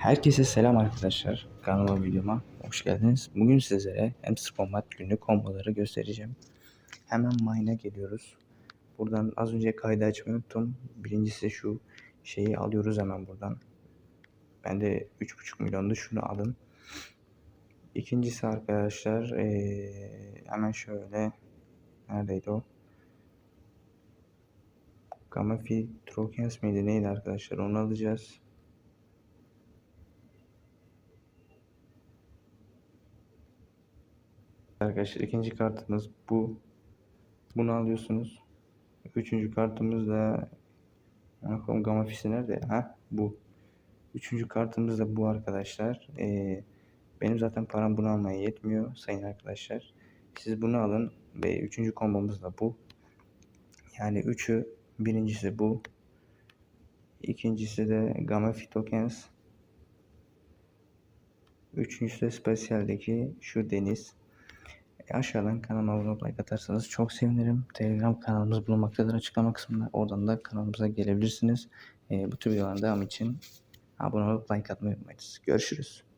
Herkese selam arkadaşlar. Kanalıma videoma hoş geldiniz. Bugün sizlere Hamster Combat günlük komboları göstereceğim. Hemen mine'a geliyoruz. Buradan az önce kaydı açmayı unuttum. Birincisi şu şeyi alıyoruz hemen buradan. Ben de 3.5 milyondu şunu alın. İkincisi arkadaşlar ee, hemen şöyle neredeydi o? Gamafi Trokens miydi neydi arkadaşlar onu alacağız. Arkadaşlar ikinci kartımız bu. Bunu alıyorsunuz. Üçüncü kartımız da bakalım gamma fisi nerede? Ha bu. Üçüncü kartımız da bu arkadaşlar. Ee, benim zaten param bunu almaya yetmiyor sayın arkadaşlar. Siz bunu alın ve üçüncü kombomuz da bu. Yani üçü birincisi bu. İkincisi de Gamma Fit Tokens. Üçüncüsü de Special'deki şu deniz. Aşağıdan kanalıma abone like atarsanız çok sevinirim. Telegram kanalımız bulunmaktadır açıklama kısmında. Oradan da kanalımıza gelebilirsiniz. E, bu tür videoların devamı için abone olup like atmayı unutmayınız. Görüşürüz.